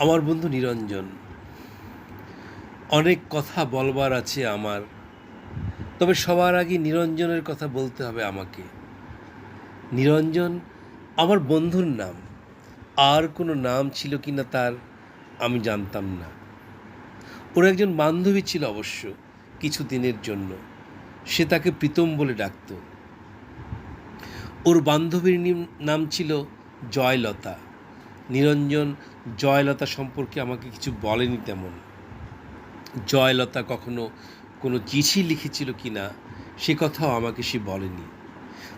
আমার বন্ধু নিরঞ্জন, অনেক কথা বলবার আছে আমার, তবে সবার আগে নিরঞ্জনের কথা বলতে হবে আমাকে। নিরঞ্জন, আমার বন্ধুর নাম, আর কোনো নাম ছিল কি না তার আমি জানতাম না। ওর একজন বান্ধবী ছিল অবশ্য কিছু দিনের জন্য, সে তাকে প্রীতম বলে ডাকত। ওর বান্ধবীর নাম ছিল জয়লতা। নিরঞ্জন, জয়লতা সম্পর্কে আমাকে কিছু বলেনি তেমন। জয়লতা কখনো কোনো চিঠি লিখেছিল কি না সে কথাও আমাকে সে বলেনি।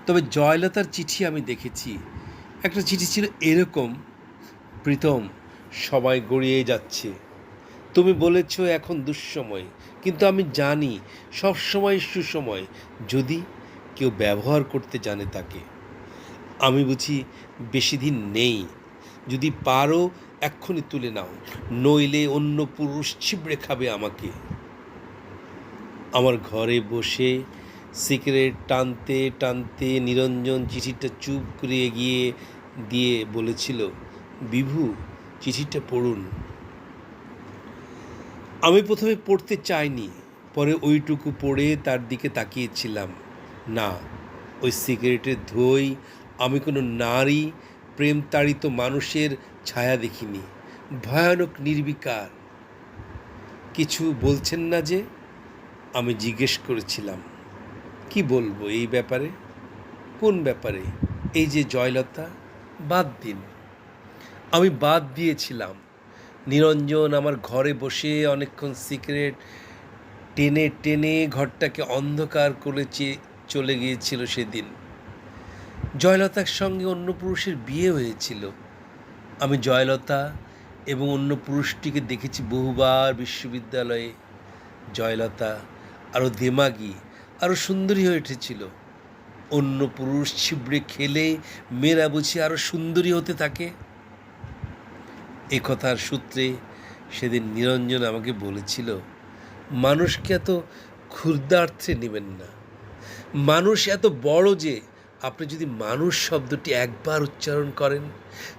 তবে জয়লতার চিঠি আমি দেখেছি। একটা চিঠি ছিল এরকম, প্রীতম, সবাই গড়িয়ে যাচ্ছে। তুমি বলেছ এখন দুঃসময়, কিন্তু আমি জানি সব সময় সুসময়, যদি কেউ ব্যবহার করতে জানে তাকে। আমি বুঝি বেশি দিন নেই যদি পারো, এক্ষুনি তুলে নাও। নইলে অন্য পুরুষ ছিবড়ে খাবে আমাকে। আমার ঘরে বসে সিগারেট টানতে টানতে নিরঞ্জন চিঠিটা চুপ করে এগিয়ে দিয়ে বলেছিল, বিভু, চিঠিটা পড়ুন। আমি প্রথমে পড়তে চাইনি, পরে ওইটুকু পড়ে তার দিকে তাকিয়েছিলাম। না, ওই সিগারেটের ধোই, আমি কোনো নারী প্রেমতাড়িত মানুষের ছায়া দেখিনি। ভয়ানক নির্বিকার। কিছু বলছেন না যে, আমি জিজ্ঞেস করেছিলাম, কি বলব এই ব্যাপারে? কোন ব্যাপারে? এই যে জয়লতা, বাদ দিন। আমি বাদ দিয়েছিলাম। নিরঞ্জন আমার ঘরে বসে অনেকক্ষণ সিগারেট টেনে টেনে ঘরটাকে অন্ধকার করে চলে গিয়েছিল সেদিন। জয়লতার সঙ্গে অন্য পুরুষের বিয়ে হয়েছিল। আমি জয়লতা এবং অন্য পুরুষটিকে দেখেছি বহুবার বিশ্ববিদ্যালয়ে। জয়লতা আরও দেমাগি, আরও সুন্দরী হয়ে উঠেছিল। অন্য পুরুষ ছিবড়ে খেলে মেয়েরা বুঝি আরও সুন্দরী হতে থাকে। এ কথার সূত্রে সেদিন নিরঞ্জন আমাকে বলেছিল, মানুষকে এত ক্ষুদ্রার্থে নেবেন না। মানুষ এত বড় যে আপনি যদি মানুষ শব্দটি একবার উচ্চারণ করেন,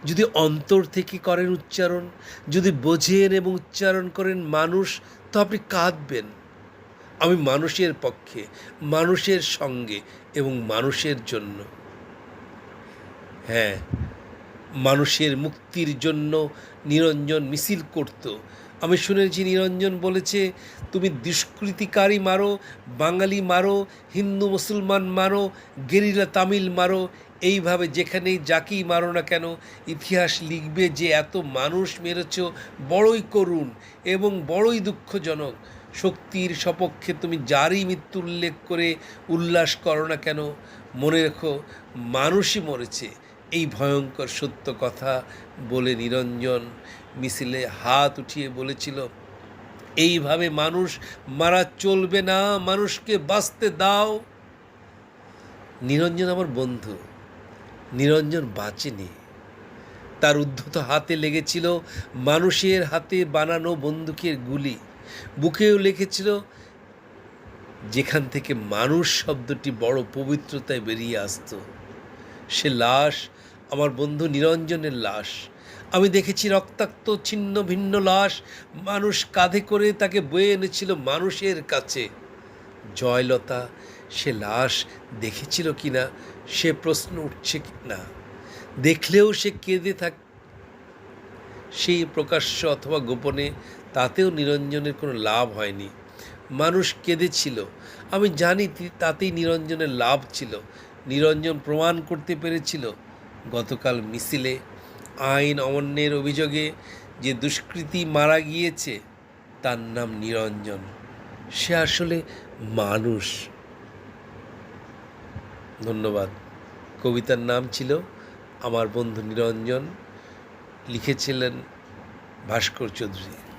যদি অন্তর থেকে করেন উচ্চারণ, যদি বোঝেন এবং উচ্চারণ করেন মানুষ, তো আপনি কাঁদবেন। আমি মানুষের পক্ষে, মানুষের সঙ্গে এবং মানুষের জন্য। হ্যাঁ মানুষের মুক্তির জন্য নিরঞ্জন মিছিল করত আমি শুনেছি নিরঞ্জন বলেছে, তুমি দুষ্কৃতিকারী মারো, বাঙালি মারো, হিন্দু, মুসলমান মারো, গেরিলা তামিল মারো। এইভাবে যেখানেই যাকেই মারো না কেন, ইতিহাস লিখবে যে এত মানুষ মেরেছ, বড়ই করুণ এবং বড়ই দুঃখজনক। শক্তির সপক্ষে তুমি যারই মৃত্যু উল্লেখ করে উল্লাস করো না কেন, মনে রেখো মানুষই মরেছে। এই ভয়ঙ্কর সত্য কথা বলে নিরঞ্জন মিছিলে হাত উঠিয়ে বলেছিল, এইভাবে মানুষ মারা চলবে না, মানুষকে বাঁচতে দাও। নিরঞ্জন আমার বন্ধু, নিরঞ্জন বাঁচেনি। তার উদ্ধত হাতে লেগেছিল মানুষের হাতে বানানো বন্দুকের গুলি। বুকেও লিখেছিল, যেখান থেকে মানুষ শব্দটি বড় পবিত্রতায় বেরিয়ে আসতো, সে লাশ আমার বন্ধু নিরঞ্জনের লাশ। আমি দেখেছি রক্তাক্ত, ছিন্ন, ভিন্ন লাশ। মানুষ কাঁধে করে তাকে বয়ে এনেছিল মানুষের কাছে। জয়লতা, সে লাশ দেখেছিল কি না সে প্রশ্ন উঠছে কি না দেখলেও সে কেঁদে থাক, সেই প্রকাশ্য অথবা গোপনে তাতেও নিরঞ্জনের কোনো লাভ হয়নি। মানুষ কেঁদেছিল। আমি জানি তাতেই নিরঞ্জনের লাভ ছিল। নিরঞ্জন প্রমাণ করতে পেরেছিল। গতকাল মিছিলে আইন অমান্যের অভিযোগে যে দুষ্কৃতী মারা গিয়েছে, তার নাম নিরঞ্জন। সে আসলে মানুষ। ধন্যবাদ। কবিতার নাম ছিল আমার বন্ধু নিরঞ্জন। লিখেছিলেন ভাস্কর চৌধুরী।